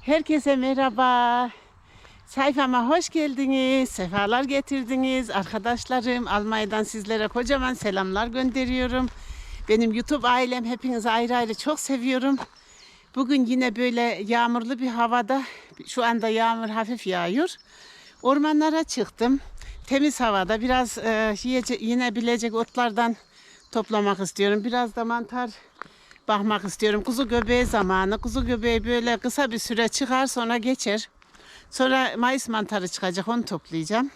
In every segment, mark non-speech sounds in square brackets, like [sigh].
Herkese merhaba. Sayfama hoş geldiniz. Sefalar getirdiniz. Arkadaşlarım Almanya'dan sizlere kocaman selamlar gönderiyorum. Benim YouTube ailem hepinizi ayrı ayrı çok seviyorum. Bugün yine böyle yağmurlu bir havada şu anda yağmur hafif yağıyor. Ormanlara çıktım. Temiz havada biraz e, yiyece, yenebilecek otlardan toplamak istiyorum. Biraz da mantar bakmak istiyorum. Kuzu göbeği zamanı. Kuzu göbeği böyle kısa bir süre çıkar sonra geçer. Sonra Mayıs mantarı çıkacak onu toplayacağım.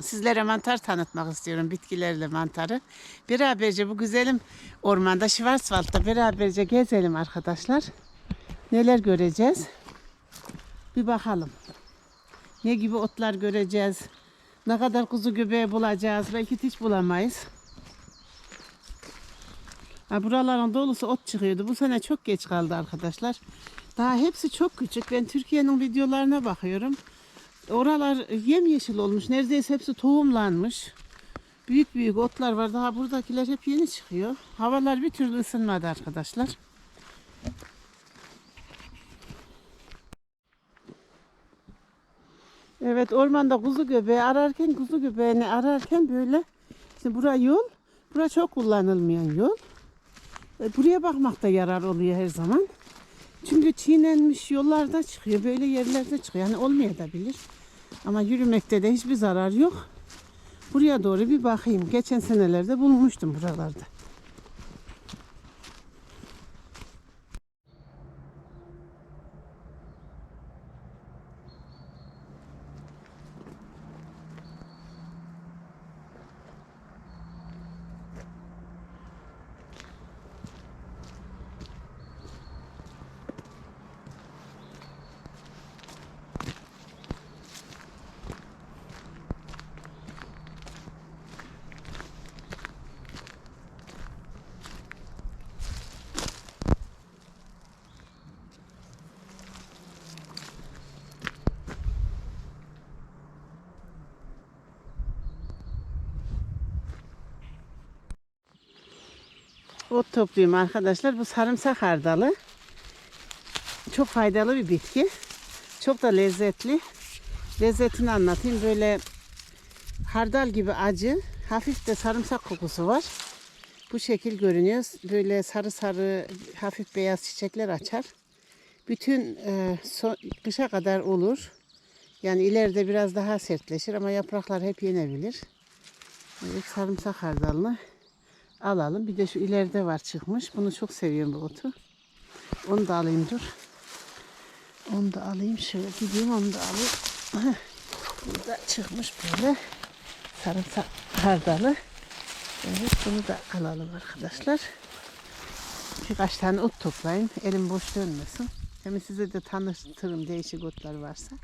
Sizlere mantar tanıtmak istiyorum. Bitkilerle mantarı. Beraberce bu güzelim ormanda Schwarzwald'da beraberce gezelim arkadaşlar. Neler göreceğiz? Bir bakalım. Ne gibi otlar göreceğiz? Ne kadar kuzu göbeği bulacağız? Belki hiç bulamayız. Ha, buraların dolusu ot çıkıyordu. Bu sene çok geç kaldı arkadaşlar. Daha hepsi çok küçük. Ben Türkiye'nin videolarına bakıyorum. Oralar yemyeşil olmuş. Neredeyse hepsi tohumlanmış. Büyük büyük otlar var. Daha buradakiler hep yeni çıkıyor. Havalar bir türlü ısınmadı arkadaşlar. Evet ormanda kuzu göbeği ararken kuzu göbeğini ararken böyle işte bura yol. Bura çok kullanılmayan yol. E, Buraya bakmak da yarar oluyor her zaman. Çünkü çiğnenmiş yollarda çıkıyor. Böyle yerlerde çıkıyor. Yani olmayabilir. Ama yürümekte de hiçbir zarar yok. Buraya doğru bir bakayım. Geçen senelerde bulmuştum buralarda. Ot topluyorum arkadaşlar. Bu sarımsak hardalı. Çok faydalı bir bitki. Çok da lezzetli. Lezzetini anlatayım. Böyle hardal gibi acı. Hafif de sarımsak kokusu var. Bu şekil görünüyor. Böyle sarı sarı hafif beyaz çiçekler açar. Bütün e, so- kışa kadar olur. Yani ileride biraz daha sertleşir ama yapraklar hep yenebilir. Evet, sarımsak hardalını alalım. Bir de şu ileride var çıkmış. Bunu çok seviyorum bu otu. Onu da alayım dur. Onu da alayım. Şöyle gideyim onu da alayım. [clears throat] Burada çıkmış böyle. Sarımsak hardalı. Evet bunu da alalım arkadaşlar. Birkaç tane ot toplayayım. Elim boş dönmesin. Hem size de tanıtırım değişik otlar varsa.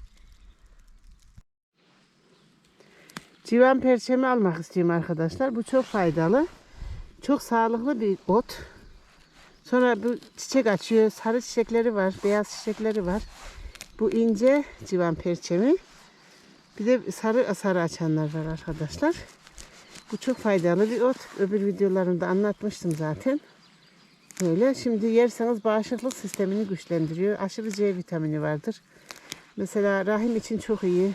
Civan perçemi almak istiyorum arkadaşlar. Bu çok faydalı. Çok sağlıklı bir ot. Sonra bu çiçek açıyor. Sarı çiçekleri var. Beyaz çiçekleri var. Bu ince civan perçemi. Bir de sarı sarı açanlar var arkadaşlar. Bu çok faydalı bir ot. Öbür videolarımda anlatmıştım zaten. Böyle. Şimdi yerseniz bağışıklık sistemini güçlendiriyor. Aşırı C vitamini vardır. Mesela rahim için çok iyi.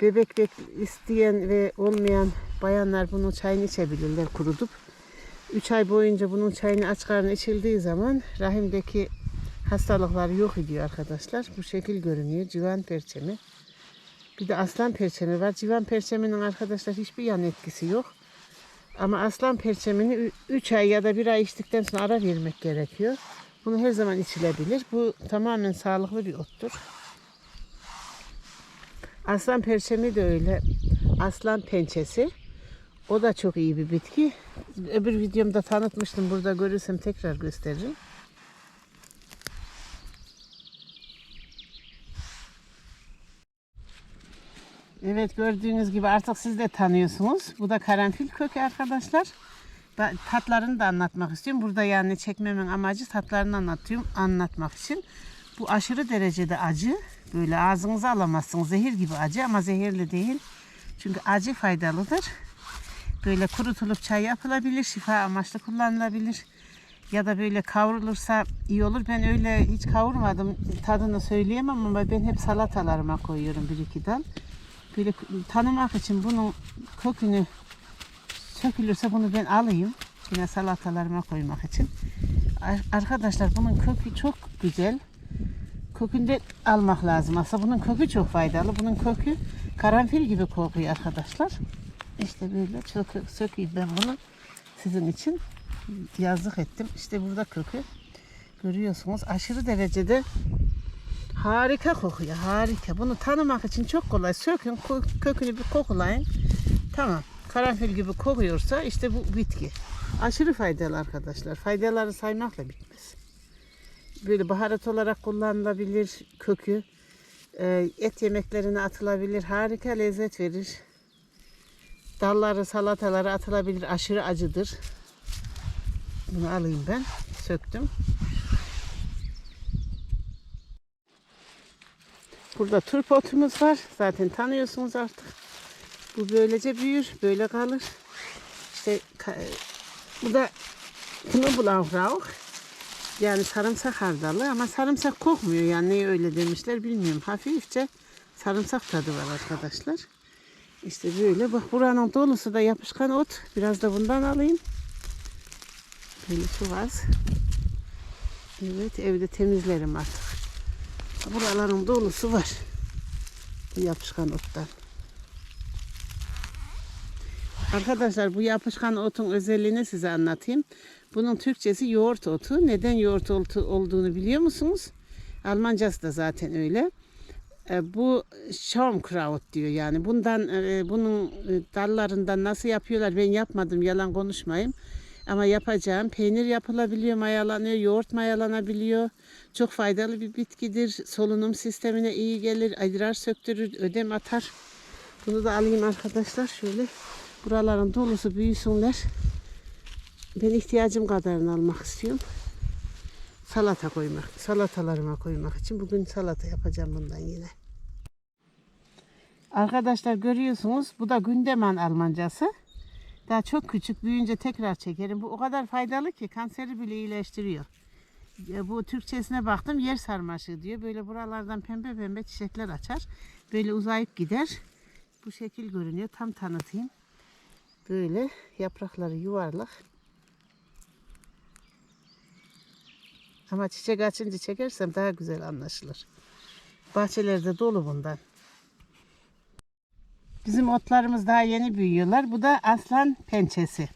Bebek bek isteyen ve olmayan bayanlar bunun çayını içebilirler kurutup. 3 ay boyunca bunun çayını aç karnına içildiği zaman rahimdeki hastalıkları yok ediyor arkadaşlar. Bu şekil görünüyor. Civan perçemi. Bir de aslan perçemi var. Civan perçeminin arkadaşlar hiçbir yan etkisi yok. Ama aslan perçemini 3 ay ya da 1 ay içtikten sonra ara vermek gerekiyor. Bunu her zaman içilebilir. Bu tamamen sağlıklı bir ottur. Aslan perçemi de öyle. Aslan pençesi. O da çok iyi bir bitki. Öbür videomda tanıtmıştım. Burada görürsem tekrar gösteririm. Evet gördüğünüz gibi artık siz de tanıyorsunuz. Bu da karanfil kökü arkadaşlar. Tatlarını da anlatmak istiyorum. Burada yani çekmemin amacı tatlarını anlatıyorum, anlatmak için. Bu aşırı derecede acı. Böyle ağzınıza alamazsınız. Zehir gibi acı ama zehirli değil. Çünkü acı faydalıdır. Böyle kurutulup çay yapılabilir. Şifa amaçlı kullanılabilir. ya da böyle kavrulursa iyi olur. Ben öyle hiç kavurmadım. Tadını söyleyemem ama ben hep salatalarıma koyuyorum bir iki dal. Böyle tanımak için bunun kökünü sökülürse bunu ben alayım. Yine salatalarıma koymak için. Ar- Arkadaşlar bunun kökü çok güzel. Kökünde almak lazım. Aslında bunun kökü çok faydalı. Bunun kökü karanfil gibi kokuyor arkadaşlar. İşte böyle çok sökeyim ben bunu sizin için yazlık ettim. İşte burada kökü görüyorsunuz. Aşırı derecede harika kokuyor. Harika. Bunu tanımak için çok kolay. Sökün kö- kökünü bir kokulayın. Tamam. Karanfil gibi kokuyorsa işte bu bitki. Aşırı faydalı arkadaşlar. Faydaları saymakla bitmez. Böyle baharat olarak kullanılabilir kökü. Ee, Et yemeklerine atılabilir. Harika lezzet verir. Dalları, salatalara atılabilir. Aşırı acıdır. Bunu alayım ben. Söktüm. Burada turp otumuz var. Zaten tanıyorsunuz artık. Bu böylece büyür. Böyle kalır. İşte bu da Knoblauch. Yani sarımsak hardalı ama sarımsak kokmuyor. Yani niye öyle demişler bilmiyorum. Hafifçe sarımsak tadı var arkadaşlar. İşte böyle. Bak buranın dolusu da yapışkan ot. Biraz da bundan alayım. Böyle çok az. Evet evde temizlerim artık. Buraların dolusu var. Bu yapışkan ottan. Arkadaşlar bu yapışkan otun özelliğini size anlatayım. Bunun Türkçesi yoğurt otu. Neden yoğurt otu olduğunu biliyor musunuz? Almancası da zaten öyle. E, bu Schaumkraut diyor yani. Bundan e, bunun e, dallarından nasıl yapıyorlar ben yapmadım yalan konuşmayayım. Ama yapacağım. Peynir yapılabiliyor, mayalanıyor, yoğurt mayalanabiliyor. Çok faydalı bir bitkidir. Solunum sistemine iyi gelir, idrar söktürür, ödem atar. Bunu da alayım arkadaşlar şöyle. Buraların dolusu büyüsünler. Ben ihtiyacım kadarını almak istiyorum. Salata koymak, salatalarıma koymak için bugün salata yapacağım bundan yine. Arkadaşlar görüyorsunuz bu da gündeman Almancası. Daha çok küçük büyüyünce tekrar çekerim. Bu o kadar faydalı ki kanseri bile iyileştiriyor. Bu Türkçesine baktım yer sarmaşığı diyor. Böyle buralardan pembe pembe çiçekler açar. Böyle uzayıp gider. Bu şekil görünüyor. Tam tanıtayım. Böyle yaprakları yuvarlak. Ama çiçek açınca çekersem daha güzel anlaşılır. Bahçelerde dolu bundan. Bizim otlarımız daha yeni büyüyorlar. Bu da aslan pençesi.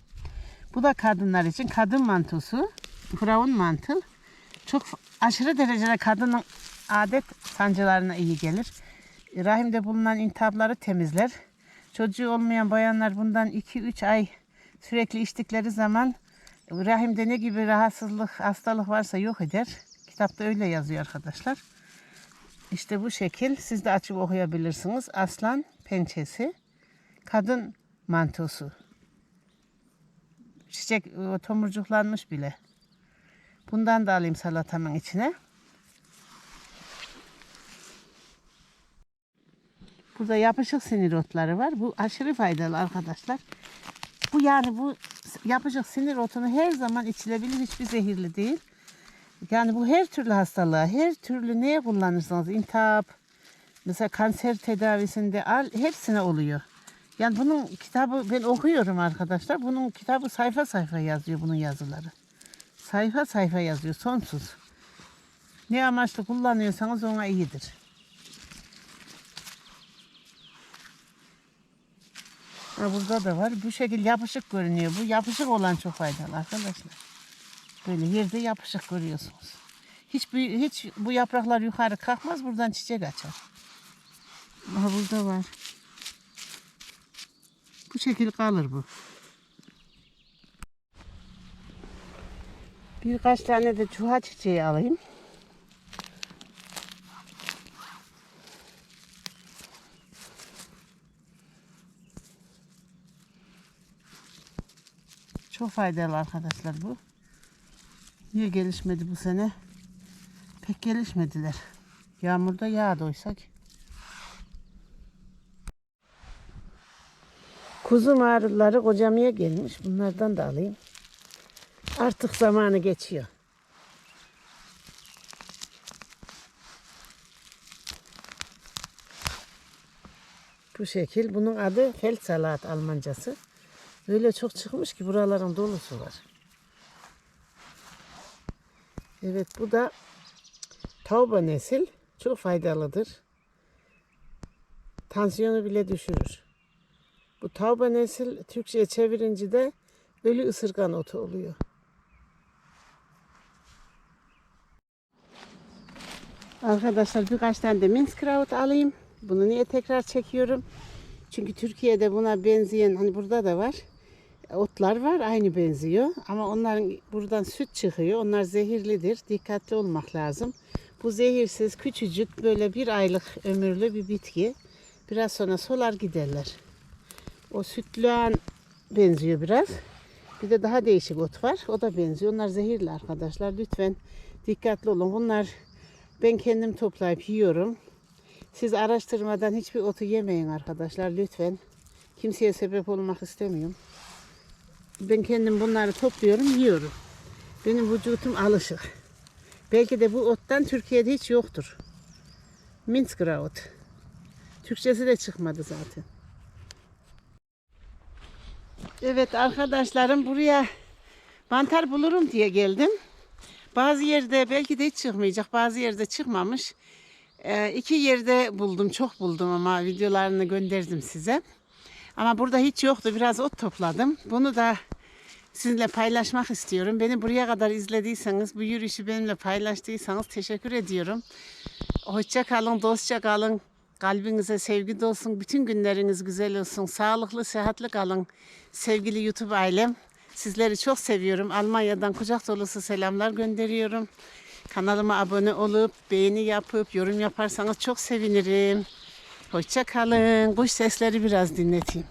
Bu da kadınlar için kadın mantosu. Frauen mantel. Çok aşırı derecede kadının adet sancılarına iyi gelir. Rahimde bulunan intihapları temizler. Çocuğu olmayan bayanlar bundan 2-3 ay sürekli içtikleri zaman rahimde ne gibi rahatsızlık, hastalık varsa yok eder. Kitapta öyle yazıyor arkadaşlar. İşte bu şekil siz de açıp okuyabilirsiniz. Aslan pençesi, kadın mantosu. Çiçek e, tomurcuklanmış bile. Bundan da alayım salatamın içine. Burada yapışık sinir otları var. Bu aşırı faydalı arkadaşlar. Bu yani bu yapışık sinir otunu her zaman içilebilir. Hiçbir zehirli değil. Yani bu her türlü hastalığa, her türlü neye kullanırsanız intihap, mesela kanser tedavisinde al, hepsine oluyor. Yani bunun kitabı ben okuyorum arkadaşlar. Bunun kitabı sayfa sayfa yazıyor bunun yazıları. Sayfa sayfa yazıyor sonsuz. Ne amaçlı kullanıyorsanız ona iyidir. Ha, burada da var. Bu şekil yapışık görünüyor. Bu yapışık olan çok faydalı arkadaşlar. Böyle yerde yapışık görüyorsunuz. Hiç, bu- hiç bu yapraklar yukarı kalkmaz. Buradan çiçek açar. Aha burada var. Bu şekil kalır bu. Birkaç tane de çuha çiçeği alayım. Çok faydalı arkadaşlar bu. Niye gelişmedi bu sene? Pek gelişmediler. Yağmurda yağdı oysa ki. Kuzu mağrıları kocamaya gelmiş. Bunlardan da alayım. Artık zamanı geçiyor. Bu şekil. Bunun adı Feldsalat Almancası. Böyle çok çıkmış ki buraların dolusu var. Evet bu da tauba nesil. Çok faydalıdır. Tansiyonu bile düşürür. Bu tauba nesil Türkçe'ye çevirince de ölü ısırgan otu oluyor. Arkadaşlar birkaç tane de Minzkraut alayım. Bunu niye tekrar çekiyorum? Çünkü Türkiye'de buna benzeyen hani burada da var. Otlar var aynı benziyor. Ama onların buradan süt çıkıyor. Onlar zehirlidir. Dikkatli olmak lazım. Bu zehirsiz küçücük böyle bir aylık ömürlü bir bitki. Biraz sonra solar giderler. O sütlüğen benziyor biraz. Bir de daha değişik ot var. O da benziyor. Onlar zehirli arkadaşlar. Lütfen dikkatli olun. Bunlar ben kendim toplayıp yiyorum. Siz araştırmadan hiçbir otu yemeyin arkadaşlar lütfen. Kimseye sebep olmak istemiyorum. Ben kendim bunları topluyorum, yiyorum. Benim vücudum alışık. Belki de bu ottan Türkiye'de hiç yoktur. Minzkraut. Türkçesi de çıkmadı zaten. Evet arkadaşlarım buraya mantar bulurum diye geldim. Bazı yerde belki de hiç çıkmayacak, bazı yerde çıkmamış. Ee, iki yerde buldum, çok buldum ama videolarını gönderdim size. Ama burada hiç yoktu, biraz ot topladım. Bunu da sizinle paylaşmak istiyorum. Beni buraya kadar izlediyseniz, bu yürüyüşü benimle paylaştıysanız teşekkür ediyorum. Hoşça kalın, dostça kalın. Kalbinize sevgi dolsun. Bütün günleriniz güzel olsun. Sağlıklı, sıhhatli kalın. Sevgili YouTube ailem. Sizleri çok seviyorum. Almanya'dan kucak dolusu selamlar gönderiyorum. Kanalıma abone olup, beğeni yapıp, yorum yaparsanız çok sevinirim. Hoşça kalın. Kuş sesleri biraz dinleteyim.